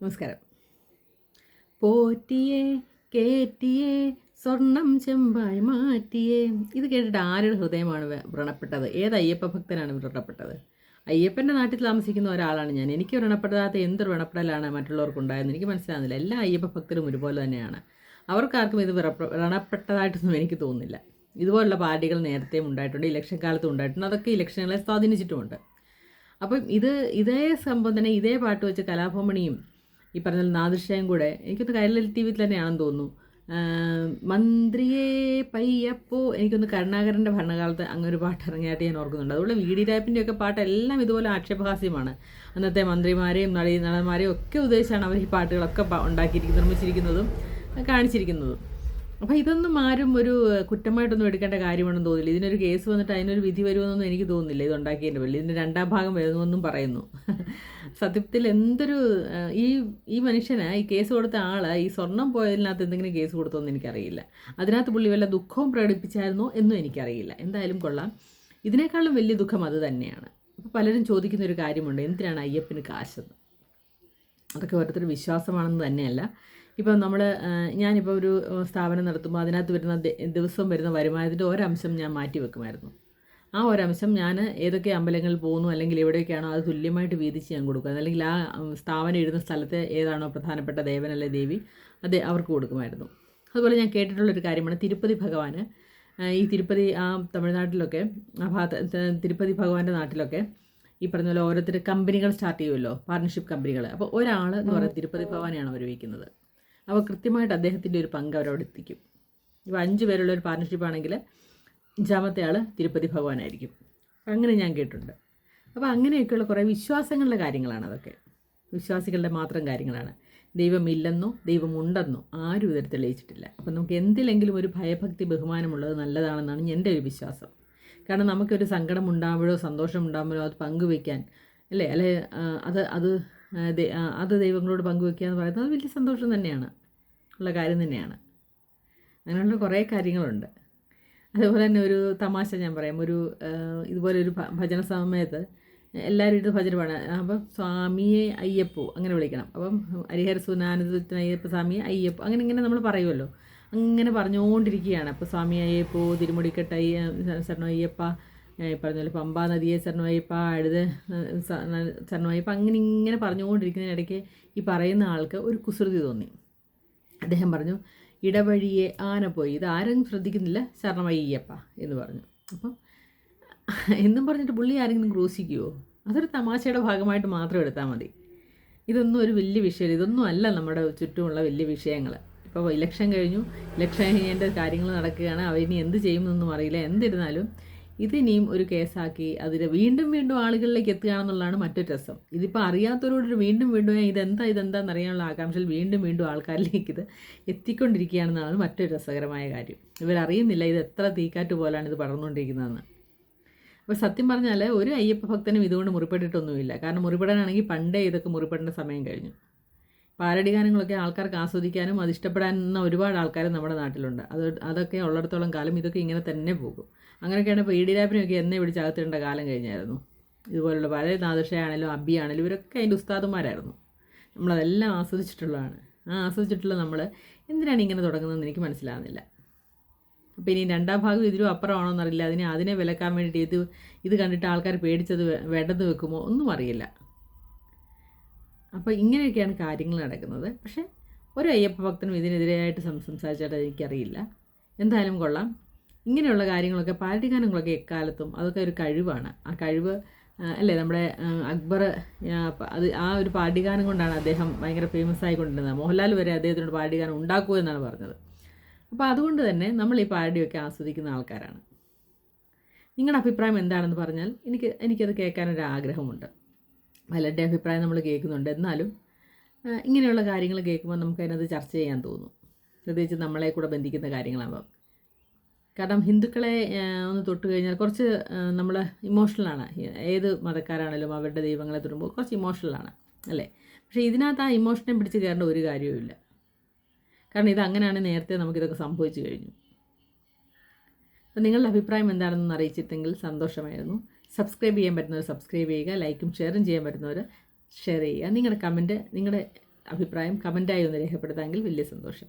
നമസ്കാരം. പോറ്റിയേ കേറ്റിയേ സ്വർണം ചെമ്പായി മാറ്റിയേ. ഇത് കേട്ടിട്ട് ആരുടെ ഹൃദയമാണ് വ്രണപ്പെട്ടത്? ഏത് അയ്യപ്പ ഭക്തനാണ് വ്രണപ്പെട്ടത്? അയ്യപ്പന്റെ നാട്ടിൽ താമസിക്കുന്ന ഒരാളാണ് ഞാൻ. എനിക്ക് വ്രണപ്പെടാത്ത എന്ത് വ്രണപ്പെടലാണ് മറ്റുള്ളവർക്കുണ്ടായെന്ന് എനിക്ക് മനസ്സിലാകുന്നില്ല എല്ലാ അയ്യപ്പ ഭക്തരും ഒരുപോലെ തന്നെയാണ്. അവർക്കാർക്കും ഇത് വ്രണപ്പെട്ടതായിട്ടൊന്നും എനിക്ക് തോന്നുന്നില്ല. ഇതുപോലുള്ള പാർട്ടികൾ നേരത്തെയും ഉണ്ടായിട്ടുണ്ട് ഇലക്ഷൻ കാലത്തും ഉണ്ടായിട്ടുണ്ട്. അതൊക്കെ ഇലക്ഷനുകളെ സ്വാധീനിച്ചിട്ടുമുണ്ട്. അപ്പം ഇത് ഇതേ തന്നെ ഇതേ പാട്ട് വെച്ച് കലാഭവമണിയും ഈ പറഞ്ഞ നാദൃശ്യം കൂടെ എനിക്കൊന്ന് കൈരളി ടി വിയിൽ തന്നെയാണെന്ന് തോന്നുന്നു. മന്ത്രിയെ പയ്യപ്പോ എനിക്കൊന്ന് കരുണാകരന്റെ ഭരണകാലത്ത് അങ്ങനെ ഒരു പാട്ട് ഇറങ്ങിയായിട്ട് ഞാൻ ഓർക്കുന്നുണ്ട്. അതുപോലെ വി ഡി രാപ്പിന്റെ ഒക്കെ പാട്ടെല്ലാം ഇതുപോലെ ആക്ഷേപഹാസ്യമാണ്. അന്നത്തെ മന്ത്രിമാരെയും നടീ നടന്മാരെയും ഒക്കെ ഉദ്ദേശിച്ചാണ് അവർ ഈ പാട്ടുകളൊക്കെ ഉണ്ടാക്കിയിരിക്കുന്നത് നിർമ്മിച്ചിരിക്കുന്നതും കാണിച്ചിരിക്കുന്നതും. അപ്പോൾ ഇതൊന്നും ആരും ഒരു കുറ്റമായിട്ടൊന്നും എടുക്കേണ്ട കാര്യമാണെന്ന് തോന്നില്ല. ഇതിനൊരു കേസ് വന്നിട്ട് അതിനൊരു വിധി വരുമെന്നൊന്നും എനിക്ക് തോന്നുന്നില്ല. ഇത് ഉണ്ടാക്കിയതിന്റെ പേരിൽ. ഇതിന്റെ രണ്ടാം ഭാഗം വരുമെന്നും പറയുന്നു. സത്യത്തിൽ എന്തൊരു ഈ ഈ മനുഷ്യന് ഈ കേസ് കൊടുത്ത ആൾ ഈ സ്വർണം പോയതിനകത്ത് എന്തെങ്കിലും കേസ് കൊടുത്തോന്ന് എനിക്കറിയില്ല. അതിനകത്ത് പുള്ളി വല്ല ദുഃഖവും പ്രകടിപ്പിച്ചായിരുന്നോ എന്നും എനിക്കറിയില്ല. എന്തായാലും കൊള്ളാം. ഇതിനേക്കാളും വലിയ ദുഃഖം അത് തന്നെയാണ്. അപ്പോൾ പലരും ചോദിക്കുന്ന ഒരു കാര്യമുണ്ട്. എന്തിനാണ് അയ്യപ്പന് കാശെന്ന്? അതൊക്കെ ഓരോരുത്തർ വിശ്വാസമാണെന്ന് തന്നെയല്ല. ഇപ്പം നമ്മൾ ഞാനിപ്പോൾ ഒരു സ്ഥാപനം നടത്തുമ്പോൾ അതിനകത്ത് വരുന്ന ദിവസം വരുന്ന വരുമാനത്തിന്റെ ഒരംശം ഞാൻ മാറ്റി വെക്കുമായിരുന്നു. ആ ഒരംശം ഞാൻ ഏതൊക്കെ അമ്പലങ്ങളിൽ പോകുന്നു അല്ലെങ്കിൽ എവിടെയൊക്കെയാണോ അത് തുല്യമായിട്ട് വീതിച്ച് ഞാൻ കൊടുക്കുക. അല്ലെങ്കിൽ ആ സ്ഥാപനം ഇടുന്ന സ്ഥലത്തെ ഏതാണോ പ്രധാനപ്പെട്ട ദേവനല്ലേ അല്ലെ ദേവി അത് അവർക്ക് കൊടുക്കുമായിരുന്നു. അതുപോലെ ഞാൻ കേട്ടിട്ടുള്ളൊരു കാര്യമാണ് തിരുപ്പതി ഭഗവാന് ഈ തിരുപ്പതി ആ തമിഴ്നാട്ടിലൊക്കെ ആ ഭാഗത്ത് തിരുപ്പതി ഭഗവാന്റെ നാട്ടിലൊക്കെ ഈ പറഞ്ഞ പോലെ ഓരോരുത്തർ കമ്പനികൾ സ്റ്റാർട്ട് ചെയ്യുമല്ലോ പാർട്ണർഷിപ്പ് കമ്പനികൾ അപ്പോൾ ഒരാൾ എന്ന് പറയുന്നത് തിരുപ്പതി ഭഗവാനെയാണ് അവർ വയ്ക്കുന്നത് അപ്പോൾ കൃത്യമായിട്ട് അദ്ദേഹത്തിന്റെ ഒരു പങ്ക് അവരവിടെ എത്തിക്കും. ഇപ്പോൾ അഞ്ച് പേരുള്ള ഒരു പാർട്ണർഷിപ്പ് ആണെങ്കിൽ അഞ്ചാമത്തെ ആൾ തിരുപ്പതി ഭഗവാനായിരിക്കും. അങ്ങനെ ഞാൻ കേട്ടിട്ടുണ്ട്. അപ്പോൾ അങ്ങനെയൊക്കെയുള്ള കുറേ വിശ്വാസങ്ങളുടെ കാര്യങ്ങളാണ് അതൊക്കെ. വിശ്വാസികളുടെ മാത്രം കാര്യങ്ങളാണ്. ദൈവമില്ലെന്നോ ദൈവമുണ്ടെന്നോ ആരും ഇതുവരെ തെളിയിച്ചിട്ടില്ല. അപ്പം നമുക്ക് എന്തിലെങ്കിലും ഒരു ഭയഭക്തി ബഹുമാനമുള്ളത് നല്ലതാണെന്നാണ് എന്റെ ഒരു വിശ്വാസം. കാരണം നമുക്കൊരു സങ്കടം ഉണ്ടാകുമ്പോഴോ സന്തോഷം ഉണ്ടാകുമ്പോഴോ അത് പങ്കുവയ്ക്കാൻ അല്ലേ? അല്ലെ അത് അത് അത് ദൈവങ്ങളോട് പങ്കുവെക്കുക എന്ന് പറയുന്നത് വലിയ സന്തോഷം തന്നെയാണ്. ഉള്ള കാര്യം തന്നെയാണ്. അങ്ങനെയുള്ള കുറേ കാര്യങ്ങളുണ്ട്. അതുപോലെ തന്നെ ഒരു തമാശ ഞാൻ പറയാം. ഒരു ഇതുപോലെ ഒരു ഭജന സമയത്ത് എല്ലാവരും ഇത് ഭജന പാടാം അപ്പം സ്വാമിയെ അയ്യപ്പോ അങ്ങനെ വിളിക്കണം. അപ്പം ഹരിഹര സുനാനന്ദത്തിന് അയ്യപ്പ സ്വാമിയെ അയ്യപ്പോ അങ്ങനെ ഇങ്ങനെ നമ്മൾ പറയുമല്ലോ. അങ്ങനെ പറഞ്ഞുകൊണ്ടിരിക്കുകയാണ്. അപ്പോൾ സ്വാമി അയ്യപ്പോ തിരുമുടിക്കെട്ട് അയ്യ ശരണം അയ്യപ്പ ഏ, ഈ പറഞ്ഞ പമ്പാ നദിയെ ശരണം അയ്യപ്പ അഴുത് ശരണം അങ്ങനെ ഇങ്ങനെ പറഞ്ഞുകൊണ്ടിരിക്കുന്നതിനിടയ്ക്ക് ഈ പറയുന്ന ആൾക്ക് ഒരു കുസൃതി തോന്നി. അദ്ദേഹം പറഞ്ഞു ഇടവഴിയെ ആന പോയി. ഇത് ആരും ശ്രദ്ധിക്കുന്നില്ല ശരണമയ്യപ്പ എന്ന് പറഞ്ഞു. അപ്പം എന്നും പറഞ്ഞിട്ട് പുള്ളി ആരെങ്കിലും ക്രൂശിക്കുമോ അതൊരു തമാശയുടെ ഭാഗമായിട്ട് മാത്രം എടുത്താൽ മതി. ഇതൊന്നും ഒരു വലിയ വിഷയം ഇതൊന്നും അല്ല നമ്മുടെ ചുറ്റുമുള്ള വലിയ വിഷയങ്ങൾ. ഇപ്പോൾ ഇലക്ഷൻ കഴിഞ്ഞു. ഇലക്ഷൻ കഴിഞ്ഞതിന്റെ കാര്യങ്ങൾ നടക്കുകയാണ്. അവരിനി എന്ത് ചെയ്യുമെന്നൊന്നും അറിയില്ല. എന്തിരുന്നാലും ഇതിനിയും ഒരു കേസാക്കി അതിന് വീണ്ടും വീണ്ടും ആളുകളിലേക്ക് എത്തുകയാണെന്നുള്ളതാണ് മറ്റൊരു രസം. ഇതിപ്പോൾ അറിയാത്തവരോട് വീണ്ടും വീണ്ടും "ഏ, ഇതെന്താ ഇതെന്താന്ന് അറിയാനുള്ള ആകാംക്ഷയിൽ വീണ്ടും വീണ്ടും ആൾക്കാരിലേക്ക് ഇത് എത്തിക്കൊണ്ടിരിക്കുകയാണെന്നാണ് മറ്റൊരു രസകരമായ കാര്യം. ഇവരറിയുന്നില്ല ഇത് എത്ര തീക്കാറ്റ് പോലാണ് ഇത് പടർന്നുകൊണ്ടിരിക്കുന്നതെന്ന്. അപ്പോൾ സത്യം പറഞ്ഞാൽ ഒരു അയ്യപ്പ ഭക്തനും ഇതുകൊണ്ട് മുറിപ്പെട്ടിട്ടൊന്നുമില്ല. കാരണം മുറിപ്പെടാനാണെങ്കിൽ പണ്ടേ ഇതൊക്കെ മുറിപ്പെടേണ്ട സമയം കഴിഞ്ഞു. പാരടി ഗാനങ്ങളൊക്കെ ആൾക്കാർക്ക് ആസ്വദിക്കാനും അത് ഒരുപാട് ആൾക്കാർ നമ്മുടെ നാട്ടിലുണ്ട്. അത് അതൊക്കെ ഉള്ളിടത്തോളം കാലം ഇതൊക്കെ ഇങ്ങനെ തന്നെ പോകും. അങ്ങനെയൊക്കെയാണ് ഇപ്പോൾ ഇടിരാപ്പിനൊക്കെ എന്നെ പിടിച്ച് അകത്തിടേണ്ട കാലം കഴിഞ്ഞായിരുന്നു. ഇതുപോലുള്ള പല നാദൃഷയാണേലും അബിയാണേലും ഇവരൊക്കെ അതിന്റെ ഉസ്താദുമാരായിരുന്നു. നമ്മളതെല്ലാം ആസ്വദിച്ചിട്ടുള്ളതാണ്. ആ ആസ്വദിച്ചിട്ടുള്ള നമ്മൾ എന്തിനാണ് ഇങ്ങനെ തുടങ്ങുന്നതെന്ന് എനിക്ക് മനസ്സിലാകുന്നില്ല അപ്പോൾ ഇനി രണ്ടാം ഭാഗം ഇതിലും അപ്പുറമാണോ എന്നറിയില്ല അതിനെ അതിനെ വിലക്കാൻ വേണ്ടിയിട്ട് ഇത് ഇത് കണ്ടിട്ട് ആൾക്കാർ പേടിച്ചത് വേണ്ടെന്ന് വെക്കുമോ ഒന്നും അറിയില്ല. അപ്പോൾ ഇങ്ങനെയൊക്കെയാണ് കാര്യങ്ങൾ നടക്കുന്നത്. പക്ഷേ ഒരു അയ്യപ്പ ഭക്തനും ഇതിനെതിരെയായിട്ട് സംസാരിച്ചായിട്ട് എനിക്കറിയില്ല. എന്തായാലും കൊള്ളാം. ഇങ്ങനെയുള്ള കാര്യങ്ങളൊക്കെ പാരടി ഗാനങ്ങളൊക്കെ എക്കാലത്തും അതൊക്കെ ഒരു കഴിവാണ്. ആ കഴിവ് അല്ലേ നമ്മുടെ അക്ബർ അത് ആ ഒരു പാഠ്യഗാനം കൊണ്ടാണ് അദ്ദേഹം ഭയങ്കര ഫേമസ് ആയിക്കൊണ്ടിരുന്നത്. മോഹൻലാൽ വരെ അദ്ദേഹത്തിനോട് പാഠ്യഗാനം ഉണ്ടാക്കുക ഉണ്ടാക്കൂ എന്നാണ് പറഞ്ഞത്. അപ്പോൾ അതുകൊണ്ട് തന്നെ നമ്മൾ ഈ പാരഡിയൊക്കെ ആസ്വദിക്കുന്ന ആൾക്കാരാണ്. നിങ്ങളുടെ അഭിപ്രായം എന്താണെന്ന് പറഞ്ഞാൽ എനിക്ക് എനിക്കത് കേൾക്കാനൊരു ആഗ്രഹമുണ്ട് പലരുടെ അഭിപ്രായം നമ്മൾ കേൾക്കുന്നുണ്ട്. എന്നാലും ഇങ്ങനെയുള്ള കാര്യങ്ങൾ കേൾക്കുമ്പോൾ നമുക്കതിനത് ചർച്ച ചെയ്യാൻ തോന്നും. പ്രത്യേകിച്ച് നമ്മളെ കൂടെ ബന്ധിക്കുന്ന കാര്യങ്ങളാകുമ്പോൾ കാരണം ഹിന്ദുക്കളെ ഒന്ന് തൊട്ട് കഴിഞ്ഞാൽ കുറച്ച് നമ്മൾ ഇമോഷണലാണ് ഏത് മതക്കാരാണെങ്കിലും അവരുടെ ദൈവങ്ങളെ തൊടുമ്പോൾ കുറച്ച് ഇമോഷണലാണ് അല്ലേ? പക്ഷേ ഇതിനകത്ത് ആ ഇമോഷനെ പിടിച്ച് കയറേണ്ട ഒരു കാര്യവുമില്ല കാരണം ഇത് അങ്ങനെയാണ് നേരത്തെ നമുക്കിതൊക്കെ സംഭവിച്ചു കഴിഞ്ഞു. അപ്പോൾ നിങ്ങളുടെ അഭിപ്രായം എന്താണെന്ന് അറിയിച്ചിട്ടെങ്കിൽ സന്തോഷമായിരുന്നു. സബ്സ്ക്രൈബ് ചെയ്യാൻ പറ്റുന്നവർ സബ്സ്ക്രൈബ് ചെയ്യുക ലൈക്കും ഷെയറും ചെയ്യാൻ പറ്റുന്നവർ ഷെയർ ചെയ്യുക. നിങ്ങളുടെ കമന്റ് നിങ്ങളുടെ അഭിപ്രായം കമന്റായി ഒന്ന് രേഖപ്പെടുത്താമെങ്കിൽ വലിയ സന്തോഷം.